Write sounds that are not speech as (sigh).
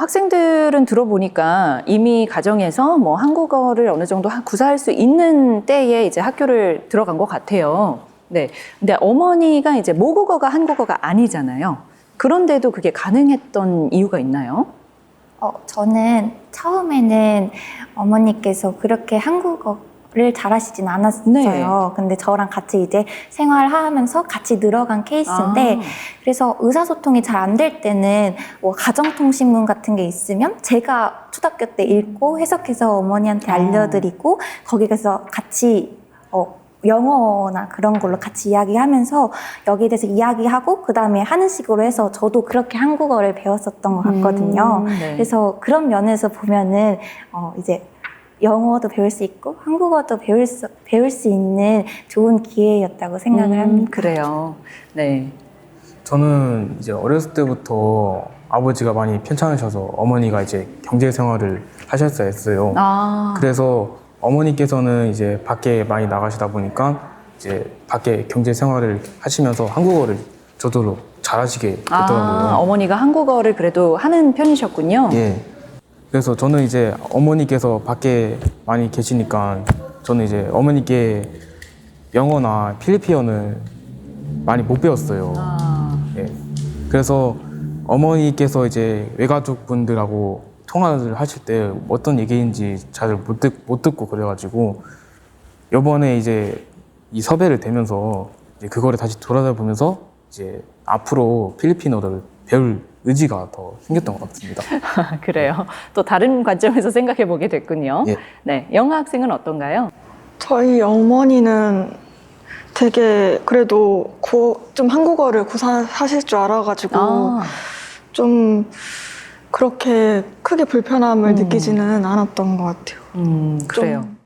학생들은 들어보니까 이미 가정에서 뭐 한국어를 어느 정도 하- 구사할 수 있는 때에 이제 학교를 들어간 것 같아요. 네. 근데 어머니가 이제 모국어가 한국어가 아니잖아요. 그런데도 그게 가능했던 이유가 있나요? 어, 저는 처음에는 어머니께서 그렇게 한국어 를 잘하시진 않았어요. 네. 근데 저랑 같이 이제 생활하면서 같이 늘어간 케이스인데 아. 그래서 의사소통이 잘 안 될 때는 뭐 가정통신문 같은 게 있으면 제가 초등학교 때 읽고 해석해서 어머니한테 아. 알려드리고 거기 가서 같이 어, 영어나 그런 걸로 같이 이야기하면서 여기에 대해서 이야기하고 그 다음에 하는 식으로 해서 저도 그렇게 한국어를 배웠었던 것 같거든요. 음, 네. 그래서 그런 면에서 보면은 어, 이제 영어도 배울 수 있고 한국어도 배울 수, 배울 수 있는 좋은 기회였다고 생각을 음, 합니다. 그래요. 네. 저는 이제 어렸을 때부터 아버지가 많이 편찮으셔서 어머니가 이제 경제 생활을 하셨어야 했어요. 아. 그래서 어머니께서는 이제 밖에 많이 나가시다 보니까 이제 밖에 경제 생활을 하시면서 한국어를 저절로 잘하시게 됐더라고요. 아, 어머니가 한국어를 그래도 하는 편이셨군요. 예. 그래서 저는 이제 어머니께서 밖에 많이 계시니까 저는 이제 어머니께 영어나 필리핀어를 많이 못 배웠어요. 아. 예. 그래서 어머니께서 이제 외가족 분들하고 통화를 하실 때 어떤 얘기인지 잘 못 듣, 못 듣고 그래가지고 요번에 이제 이 섭외를 되면서 이제 그거를 다시 돌아다 보면서 이제 앞으로 필리핀어를 배울 의지가 더 생겼던 것 같습니다. (laughs) 그래요. 또 다른 관점에서 생각해 보게 됐군요. 예. 네. 영아 학생은 어떤가요? 저희 어머니는 되게 그래도 구- 좀 한국어를 구사하실 줄 알아가지고 아, 좀 그렇게 크게 불편함을 음. 느끼지는 않았던 것 같아요. 음, 그래요. 좀